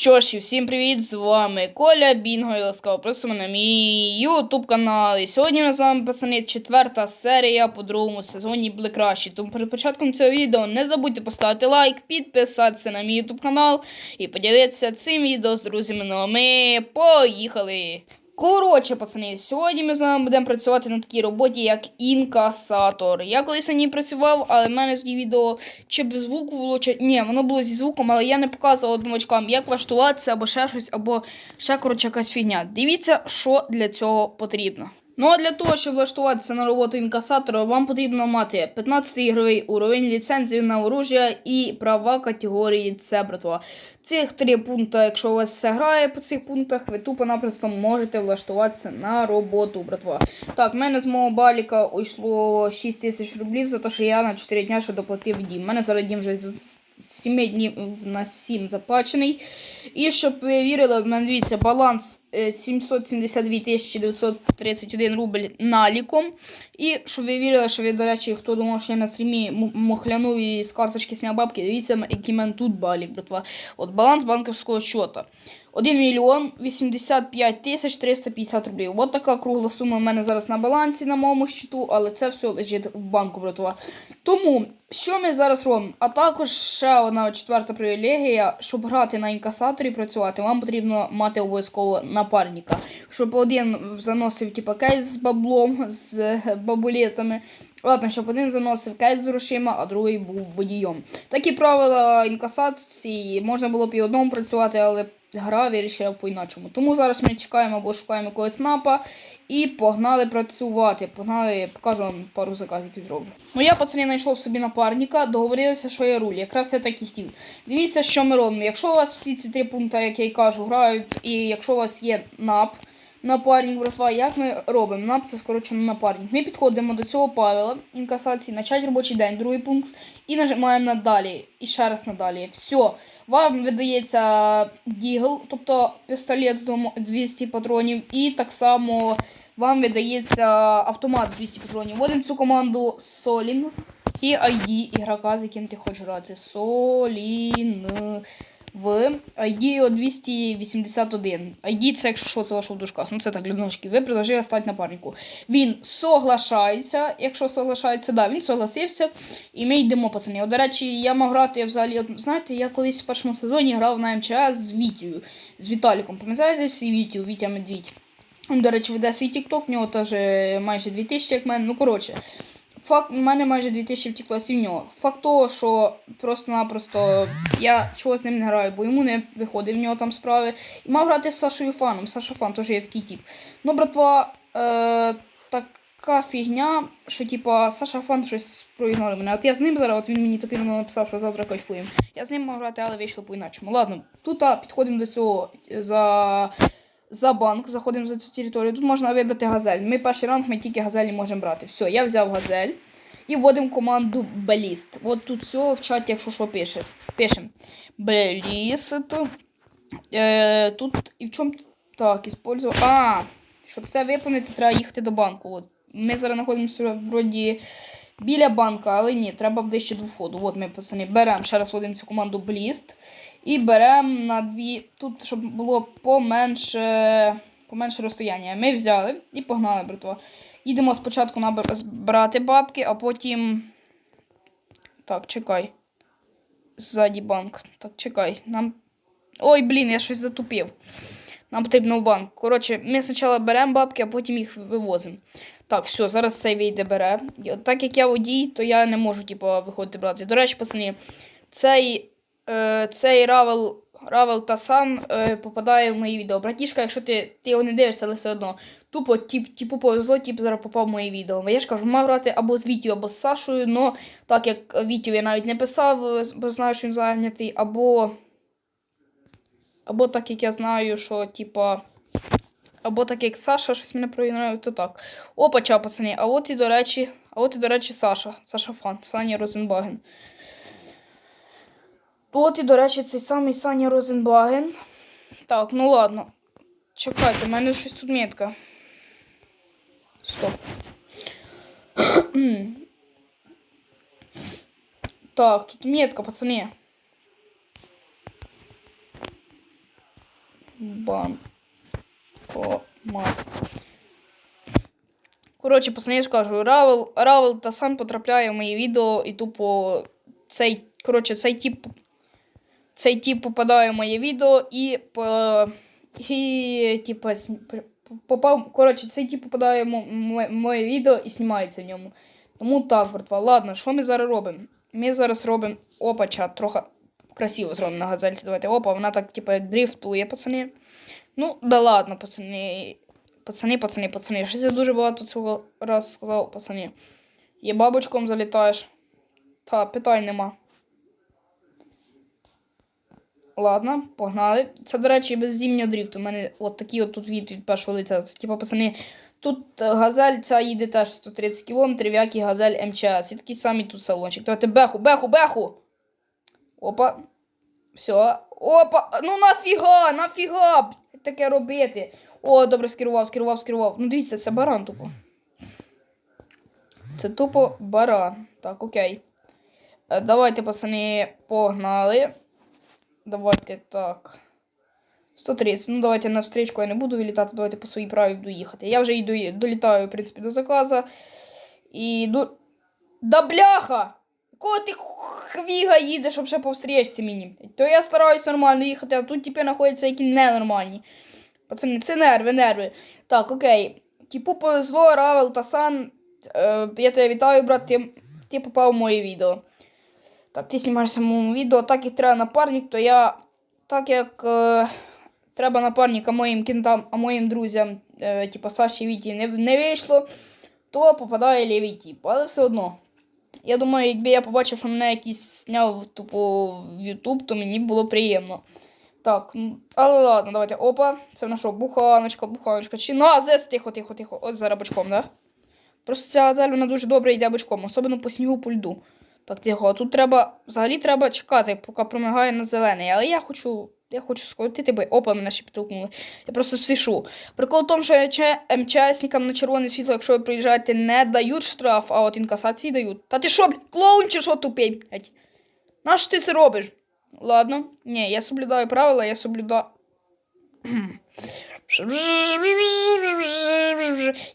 Що ж, і всім привіт! З вами Коля Бінго і ласкаво просимо на мій ютуб канал. І сьогодні у нас з вами, пацани, четверта серія по другому сезоні Rush. Тому перед початком цього відео не забудьте поставити лайк, підписатися на мій ютуб канал і поділитися цим відео з друзями. Ну а ми поїхали! Коротше, пацани, сьогодні ми з вами будемо працювати на такій роботі, як інкасатор. Я колись на ній працював, але в мене тоді відео чи без звуку було, чи ні, воно було зі звуком, але я не показував новачкам, як влаштуватися, або ще щось, або ще коротше якась фігня. Дивіться, що для цього потрібно. Ну а для того, щоб влаштуватися на роботу інкасатора, вам потрібно мати 15 ігровий уровень, ліцензію на оружие і права категорії С, братва. Цих три пункти, якщо у вас все грає по цих пунктах, ви тупо-напросто можете влаштуватися на роботу, братва. Так, в мене з мого баліка уйшло 6 тисяч рублів за те, що я на 4 дня ще доплатив дім. У мене зараз дім вже 7 днів на 7 заплачений. І щоб ви вірили, в мене дивіться, баланс е, 772 931 рубль наліком. І щоб ви вірили, що ви, до речі, хто думав, що я на стрімі мохлянув і з карточки сняв бабки, дивіться, який мене тут балік, братва. От баланс банківського счета. 1 мільйон 85 тисяч 350 рублів. От така кругла сума в мене зараз на балансі на моєму щиту, але це все лежить в банку, братва. Тому, що ми зараз робимо? А також ще одна четверта привілегія, щоб грати на інкасаторі працювати, вам потрібно мати обов'язково напарника. Щоб один заносив типа кейс з баблом, з бабулетами. Ладно, щоб один заносив кейс з грошима, а другий був водієм. Такі правила інкасації можна було б і одному працювати, але гра вирішила по-іначому. Тому зараз ми чекаємо або шукаємо якогось снапа і погнали працювати. Погнали, покажу вам пару заказів зроблю. Ну я пацани знайшов собі напарника, договорилися, що я руль. Якраз я так і хотів. Дивіться, що ми робимо. Якщо у вас всі ці три пункти, як я й кажу, грають, і якщо у вас є НАП, напарник, братва, як ми робимо? НАП це скорочено напарник. Ми підходимо до цього правила інкасації, начать робочий день, другий пункт, і нажимаємо на далі. І ще раз на далі. Все. Вам видається дігл, тобто пістолет з 200 патронів, і так само вам видається автомат з 200 патронів. Вводимо цю команду Solin і ID ігрока, з яким ти хочеш грати. Solin в ID 281. ID це якщо що, це ваше в дужках. Ну це так, для. Ви предложили стати напарнику. Він соглашається, якщо соглашається, да, він согласився. І ми йдемо, пацани. От, До речі, я мав грати я взагалі. От, знаєте, я колись в першому сезоні грав на МЧС з Вітію, з Віталіком. Пам'ятаєте всі Вітю, Вітя Медвідь. До речі, веде свій TikTok, в нього теж майже 2000, як мене. Ну, коротше. Факт, у мене майже 2000 втекло в нього. Факт того, що просто-напросто я чого з ним не граю, бо йому не виходить в нього там справи. І мав грати з Сашою Фаном. Саша Фан теж є такий тип. Ну, братва, е, така фігня, що типа Саша Фан щось проігнорує мене. От я з ним зараз, от він мені топірно написав, що завтра кайфуємо. Я з ним мав грати, але вийшло по-іначому. Ладно, тут підходимо до цього за. За банк, заходимо за цю територію. Тут можна вибрати газель. Ми перший ранг, ми тільки газелі можемо брати. Все, я взяв газель і вводимо команду баліст. От тут все в чаті, якщо що пише. Пишемо. Баліст. Е, тут і в чому так, іспользую. А, щоб це виповнити, треба їхати до банку. От. Ми зараз знаходимося вроді біля банка, але ні, треба ближче до входу. От ми, пацани, беремо, ще раз вводимо цю команду Бліст. І беремо на дві. Тут, щоб було поменше поменше розстояння. Ми взяли і погнали, братва. Їдемо спочатку збирати бабки, а потім. Так, чекай. Ззаді банк. Так, чекай. Нам. Ой, блін, я щось затупив. Нам потрібно в банк. Коротше, ми спочатку беремо бабки, а потім їх вивозимо. Так, все, зараз цей вийде бере. Так як я водій, то я не можу, типу, виходити брати. До речі, пацани, цей цей Равел, Равел Тасан е, попадає в мої відео. Братішка, якщо ти, ти його не дивишся, але все одно. Тупо, тип, типу, повезло, тип зараз попав в мої відео. Я ж кажу, мав грати або з Вітю, або з Сашою, но так як Вітю я навіть не писав, е, бо знаю, що він зайнятий, або. Або так як я знаю, що типа. Або так як Саша щось мене проігнорує, то так. Опа, ча, пацани. А от і до речі, а от і до речі, Саша. Саша Фан, Саня Розенбаген. От і, до речі, цей самий Саня Розенбаген. Так, ну ладно. Чекайте, у мене щось тут метка. Стоп. так, тут метка, пацани. Банкомат. Коротше, пацани, я ж кажу, Равел, Равел та Сан потрапляє в мої відео і тупо цей, коротше, цей тип, цей тип попадає в моє відео і по, і, типа, попав, коротше, цей тип попадає в мо- мо- моє відео і знімається в ньому. Тому так, братва. Ладно, що ми зараз робимо? Ми зараз робимо опача, трохи красиво зробимо на газельці. Давайте опа, вона так, типу, як дрифтує, пацани. Ну, да ладно, пацани. Пацани, пацани, пацани. Щось я дуже багато цього раз сказав, пацани. Є бабочком залітаєш. Та, питань нема. Ладно, погнали. Це, до речі, без зимнього дріфту. У мене от такий от тут від від першого лиця. Це, типу, пацани, тут е, газель ця їде теж 130 км, як і газель МЧС. І такий самий тут салончик. Давайте беху, беху, беху! Опа. Все. Опа! Ну нафіга, нафіга таке робити. О, добре, скерував, скерував, скерував. Ну дивіться, це баран тупо. Це тупо баран. Так, окей. Е, Давайте, пацани, погнали. Давайте так. 130. Ну, давайте на встрічку я не буду вилітати, давайте по своїй праві буду їхати. Я вже йду, долітаю, в принципі, до заказа. І йду. Да бляха! Кого ти хвіга їдеш, щоб ще по встрічці мені? То я стараюсь нормально їхати, а тут типи знаходяться які ненормальні. Пацани, це нерви, нерви. Так, окей. Типу повезло, Равел та Сан. Е, я тебе вітаю, брат, ти, ти попав в моє відео. Так, ти знімаєшся в моєму відео, так як треба напарник, то я. Так як е, треба напарника моїм кінтам, а моїм друзям, е, типу Саші Віті, не, не вийшло, то попадає лівий тип. Але все одно. Я думаю, якби я побачив, що мене якийсь зняв тупо в YouTube, то мені було приємно. Так, ну, але ладно, давайте. Опа, це в що, буханочка, буханочка. Чи на, зес, тихо, тихо, тихо. От зараз бочком, да? Просто ця газель, вона дуже добре йде бочком, особливо по снігу по льду. Так, а тут треба, взагалі треба чекати, поки промигає на зелений. Але я хочу, я хочу скоротити, бо опа, мене ще підтолкнули. Я просто спішу. Прикол в тому, що МЧ- МЧСникам на червоне світло, якщо ви приїжджаєте, не дають штраф, а от інкасації дають. Та ти що, блядь, клоун чи що тупий? Нащо ти це робиш? Ладно. Ні, я соблюдаю правила, я соблюдаю.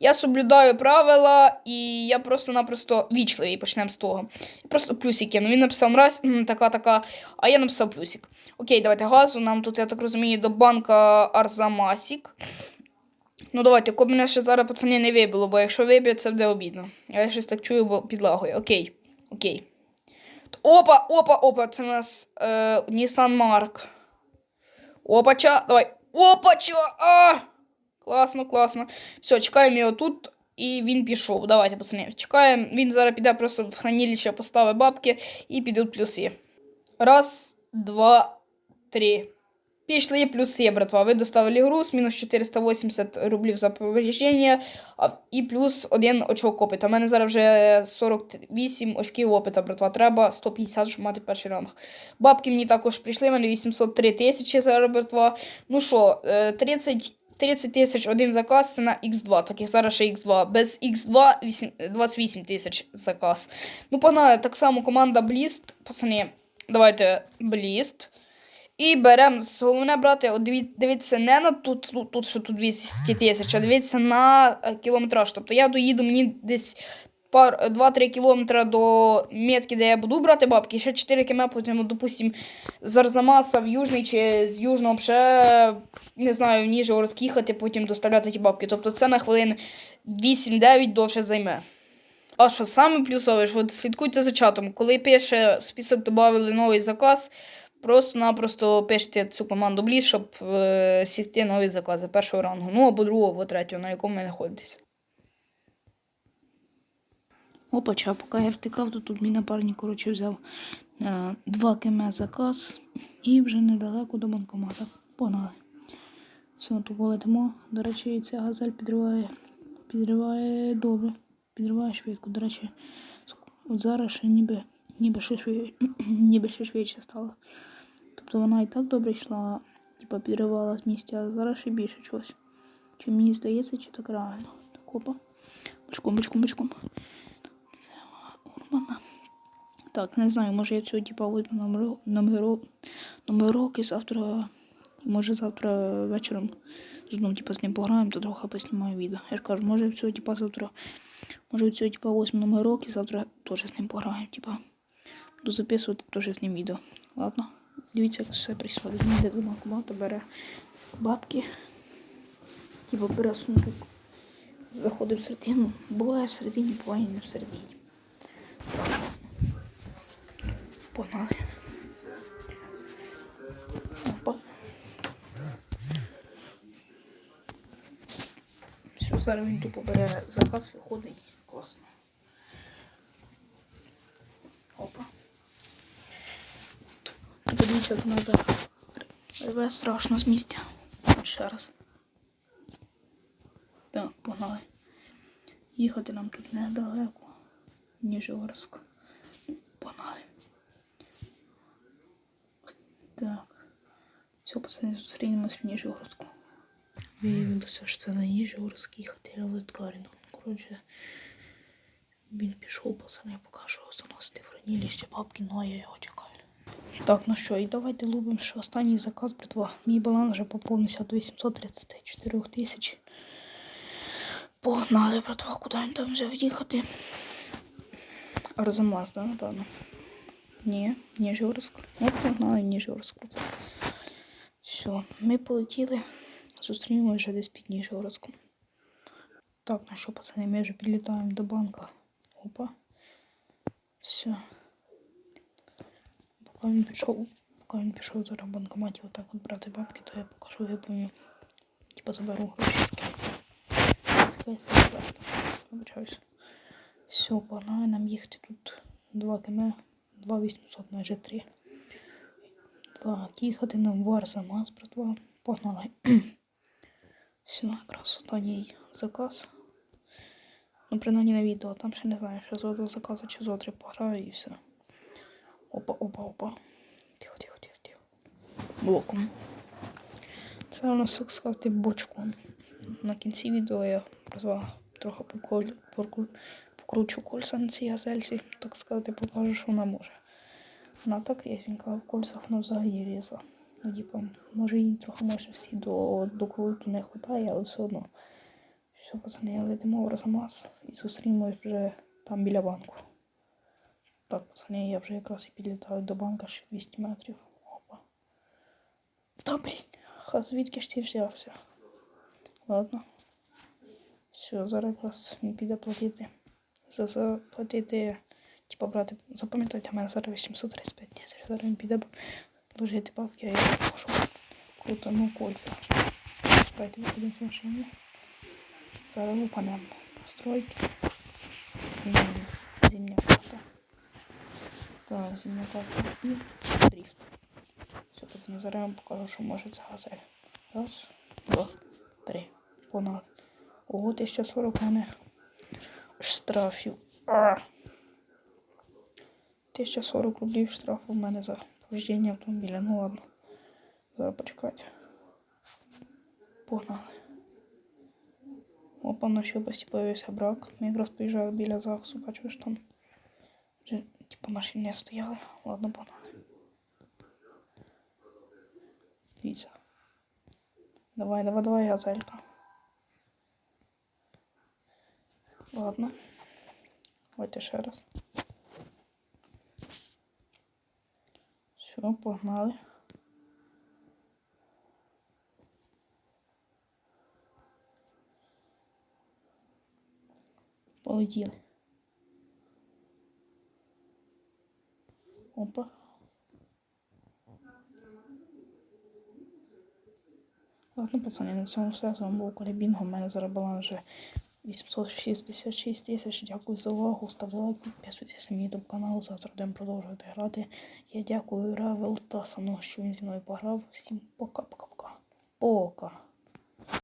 Я соблюдаю правила, і я просто-напросто вічливий, почнемо з того. Просто плюсик кину. Він написав мразь, така, така, а я написав плюсик. Окей, давайте газу. Нам тут, я так розумію, до банка Арзамасік. Ну давайте, коли мене ще зараз пацани не вибило, бо якщо виб'є, це буде обідно. Я щось так чую, бо підлагою. Окей. Окей. Опа, опа, опа, це у нас е, Nissan Mark. Опача, давай. Опача! А! Класно, класно. Все, чекаємо його тут. І він пішов. Давайте, пацани. Чекаємо. Він зараз піде просто в хранилище, поставить бабки і підуть плюси. Раз, два, три. Пішли плюси, братва. Ви доставили груз, мінус 480 рублів за повреждення, і плюс один очок опита. У мене зараз вже 48 очків опита, братва. Треба 150, щоб мати перший ранг. Бабки мені також прийшли, в мене 803 тисячі зараз, братва. Ну що, е, 30. 30 тисяч один заказ це на X2, так як зараз ще X2. Без X2 вісім- 28 тисяч заказ. Ну, погнали, так само команда Blist, пацани, давайте Blist. І беремо головне брати, от дивіться не на тут, тут, тут, що тут 200 тисяч, а дивіться на е, кілометраж. Тобто я доїду мені десь 2-3 кілометри до метки, де я буду брати бабки, ще 4 км, потім, допустим, з Арзамаса в Южний чи з Южного ще, не знаю, в Ніжгородськ потім доставляти ті бабки. Тобто це на хвилин 8-9 довше займе. А що саме плюсове, що слідкуйте за чатом. Коли пише список додали новий заказ, просто-напросто пишете цю команду Бліж, щоб е, сікти нові закази першого рангу. Ну або другого, або третього, на якому ви знаходитесь. Опача, поки я втикав, то тут мій напарник, коротше, взяв е, 2 км заказ і вже недалеко до банкомата. Погнали. Все, тут полетимо. До речі, ця газель підриває. Підриває добре. Підриває швидко. До речі, от зараз ще ніби, ніби, ще, швидше, ніби ще швидше стало. Тобто вона і так добре йшла, типа підривала з місця, а зараз ще більше чогось. Чи мені здається, чи так реально. Так, опа. Бочком, бочком, бочком. Урбана. Так, не знаю, може я цього типа видно номеро, номеро, номерок і завтра може завтра вечором знову типу, з ним пограємо, то трохи поснімаю відео. Я ж кажу, може всього, типу, завтра, може цього, типу, 8 номерок і завтра теж з ним пограємо. Типу, буду записувати теж з ним відео. Ладно? Дивіться, як все прийшло. Він йде до бере бабки, типу бере сундук, заходить всередину. Буває всередині, буває не всередині. Так. Погнали. Опа. Все, зараз він тупо бере заказ, виходить. Класно. Опа. Як треба рве страшно з місця. От раз. Так, погнали. Їхати нам тут недалеко. Ніжгородськ. Погнали. Так. Все, пацани, зустрінемось в Ніжгородську. Виявилося, що це на Ніжгородськ їхати, але ткарину. Коротше, він пішов, пацани, покажу заносити в хранилище бабки, ну а я його чекаю. Так, ну що, і давайте лубимо, що останній заказ, братва. Мій баланс вже поповнився до 834 тисяч. Погнали, братва, куди він там вже їхати? Арзамас, да, напевно? Ні, Ніжгородськ. Ну, погнали в Ніжгородськ, братва. Все, ми полетіли. Зустрінемося вже десь під Ніжгородськом. Так, ну що, пацани, ми вже підлітаємо до банка. Опа. Все. Поки він пішов, поки він пішов зараз в банкоматі отак от брати бабки, то я покажу, я. Типа заберу гроші з кейса. З кейса, будь ласка. Вибачаюся. Все, погнали нам їхати тут 2 км, 2800, майже 3. Так, їхати нам в Арзамас, братва. Погнали. Все, якраз останній заказ. Ну, принаймні на відео, там ще не знаю, що з заказу чи з пограю і все. Опа, опа, опа. Тихо, тихо, тихо, тихо. Боком. Це у нас, так сказати, бочком. На кінці відео я розваг трохи покручу кольця на цій газельці, так сказати, покажу, що вона може. Вона так різненька, в кольцах вона взагалі різла. Ну, типа, може їй трохи мощності до, до круту не вистачає, але все одно. Все, пацани, летимо в Розамас і зустрінемось вже там біля банку. Так, пацани, я вже якраз і підлітаю до банка ще 200 метрів. Опа. Та блін, ха звідки ж ти взявся? Ладно. Все, зараз якраз він піде платити. За заплатити, типа брати, запам'ятайте, у мене зараз 835 тисяч. Зараз він піде вложити бабки, а я покажу. Круто, ну кольця. Чекайте, виходимо з машини. Зараз упанемо. Постройки. Зимня, Зимня карта і дрифт. Все, пацани, зараз я вам покажу, що може ця. Раз, два, три. Погнали. Ого, 1040 у мене штрафів. А! 1040 рублів штрафу у мене за повреждення автомобіля. Ну ладно. Зараз почекайте. Погнали. Опа, на ще області появився брак. Ми якраз поїжджали біля ЗАГСу, бачу, що там машини не стояли. Ладно, погнали. Дивіться. Давай, давай, давай, газелька. Ладно. Давайте ще раз. Все, погнали. Полетіли. Опа. Ладно, пацани, на цьому все. З вами був Колібінго. У мене зараз баланс вже 866 тисяч. Дякую за увагу. Ставте лайк, підписуйтесь на мій канал. Завтра будемо продовжувати грати. Я дякую Равел та Сано, що він зі мною пограв. Всім пока-пока-пока. Пока.